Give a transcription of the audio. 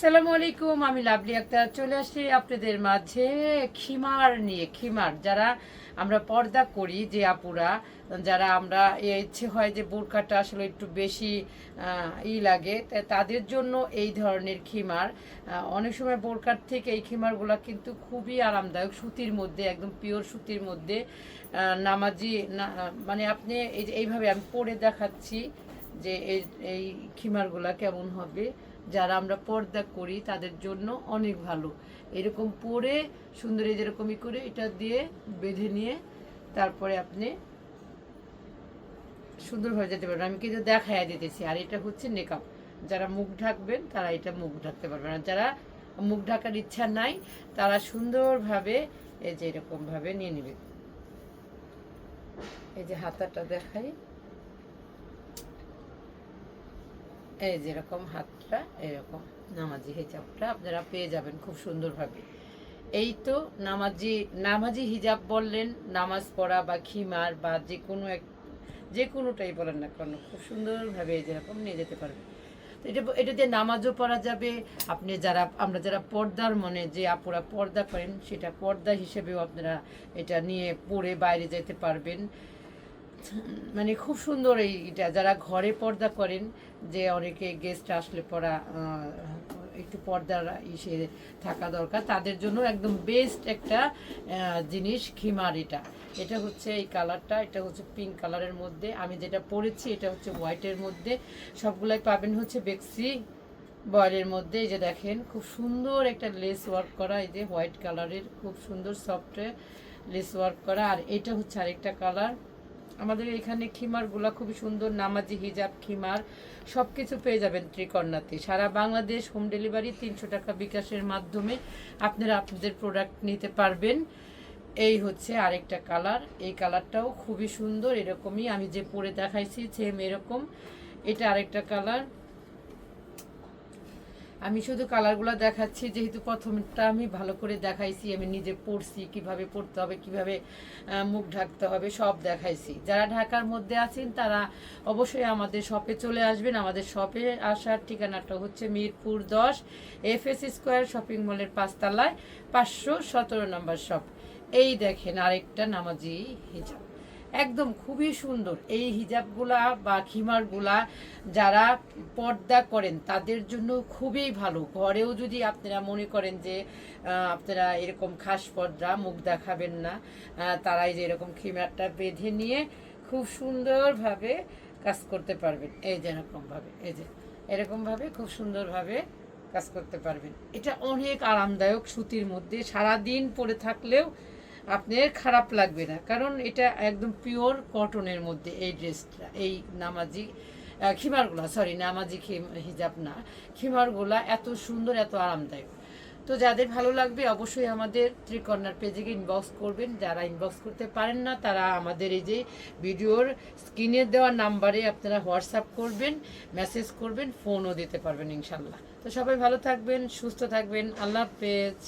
আসসালামু আলাইকুম, আমি লাভলি আক্তার। চলে আসছি আপনাদের মাঝে খিমার নিয়ে। খিমার, যারা আমরা পর্দা করি যে আপুরা, যারা আমরা ইচ্ছে হয় যে বোরকাটা আসলে একটু বেশি ই লাগে তাদের জন্য এই ধরনের খিমার অনেক সময় বোরকার থেকে এই খিমারগুলো কিন্তু খুবই আরামদায়ক, সুতির মধ্যে, একদম পিওর সুতির মধ্যে নামাজি মানে আপনি এইভাবে আমি পরে দেখাচ্ছি যে এই খিমারগুলা কেমন হবে। যারা আমরা পর্দা করি, তাদের জন্য অনেক ভালো। এরকম পরে সুন্দর যেরকমই করে এটা দিয়ে বেঁধে নিয়ে তারপরে আপনি সুন্দরভাবে যেতে পারবেন। আমি কিন্তু দেখাইয়া দিতেছি। আর এটা হচ্ছে নেকাপ যারা মুখ ঢাকবেন, তারা এটা মুখ ঢাকতে পারবেন। আর যারা মুখ ঢাকার ইচ্ছা নাই, তারা সুন্দরভাবে এই যে এরকমভাবে নিয়ে নেবে। এই যে হাতাটা দেখাই। এই যেরকম হাতটা, এরকম নামাজি হিজাবটা আপনারা পেয়ে যাবেন খুব সুন্দরভাবে। এই তো নামাজি নামাজি হিজাব বললেন, নামাজ পড়া বা খিমার বা যে কোনো এক, যে কোনোটাই বলেন না কেন, খুব সুন্দরভাবে এই যেরকম নিয়ে যেতে পারবেন। এটা এটা দিয়ে নামাজও পড়া যাবে। আপনি যারা, আমরা যারা পর্দার মনে যে আপুরা পর্দা করেন, সেটা পর্দা হিসেবেও আপনারা এটা নিয়ে পড়ে বাইরে যেতে পারবেন। মানে খুব সুন্দর এইটা যারা ঘরে পর্দা করেন, যে অনেকে গেস্ট আসলে পড়া একটু পর্দার ইসে থাকা দরকার, তাদের জন্য একদম বেস্ট একটা জিনিস খিমার এটা। এটা হচ্ছে এই কালারটা এটা হচ্ছে পিঙ্ক কালারের মধ্যে। আমি যেটা পরেছি, এটা হচ্ছে হোয়াইটের মধ্যে। সবগুলাই পাবেন হচ্ছে বেক্সি বয়েলের মধ্যে। এই যে দেখেন, খুব সুন্দর একটা লেস ওয়ার্ক করা, এই যে হোয়াইট কালারের খুব সুন্দর সফটওয়্যার লেস ওয়ার্ক করা। আর এটা হচ্ছে আরেকটা কালার আমাদের এখানে খিমারগুলো খুবই সুন্দর, নামাজি হিজাব খিমার সব কিছু পেয়ে যাবেন ত্রিকর্ণাতে সারা বাংলাদেশ হোম ডেলিভারি তিনশো টাকা বিকাশের মাধ্যমে আপনারা আপনাদের প্রোডাক্ট নিতে পারবেন। এই হচ্ছে আরেকটা কালার এই কালারটাও খুবই সুন্দর, এরকমই আমি যে পরে দেখাইছি সেম এরকম। এটা আরেকটা কালার আমি শুধু কালারগুলো দেখাচ্ছি, যেহেতু প্রথমটা আমি ভালো করে দেখাইছি, আমি নিজে পড়ছি, কীভাবে পড়তে হবে, কীভাবে মুখ ঢাকতে হবে, সব দেখাইছি। যারা ঢাকার মধ্যে আছেন, তারা অবশ্যই আমাদের শপে চলে আসবেন। আমাদের শপে আসার ঠিকানাটা হচ্ছে মিরপুর দশ এফ এস স্কোয়ার শপিং মলের পাঁচতলায়, পাঁচশো সতেরো নম্বর শপ এই দেখেন আরেকটা নামাজি হিজাব। একদম খুবই সুন্দর। এই হিজাবগুলা বা খিমারগুলা যারা পর্দা করেন, তাদের জন্য খুবই ভালো। ঘরেও যদি আপনারা মনে করেন যে আপনারা এরকম খাস পর্দা মুখ দেখাবেন না তারাই যে এরকম খিমারটা বেঁধে নিয়ে খুব সুন্দরভাবে কাজ করতে পারবেন। এই যে এরকমভাবে, এই যে এরকমভাবে খুব সুন্দরভাবে কাজ করতে পারবেন। এটা অনেক আরামদায়ক সুতির মধ্যে, সারাদিন পরে থাকলেও আপনার খারাপ লাগবে না। কারণ এটা একদম পিওর কটনের মধ্যে এই ড্রেসটা এই নামাজি খিমারগুলা সরি নামাজি হিজাব না। খিমারগুলা এত সুন্দর, এত আরামদায়ক। তো যাদের ভালো লাগবে অবশ্যই আমাদের ত্রিকর্ণার পেজে গিয়ে ইনবক্স করবেন। যারা ইনবক্স করতে পারেন না, তারা আমাদের এই যে ভিডিওর স্ক্রিনে দেওয়া নাম্বারে আপনারা হোয়াটসঅ্যাপ করবেন মেসেজ করবেন ফোনও দিতে পারবেন ইনশাল্লাহ তো সবাই ভালো থাকবেন, সুস্থ থাকবেন। আল্লাহ হাফেজ।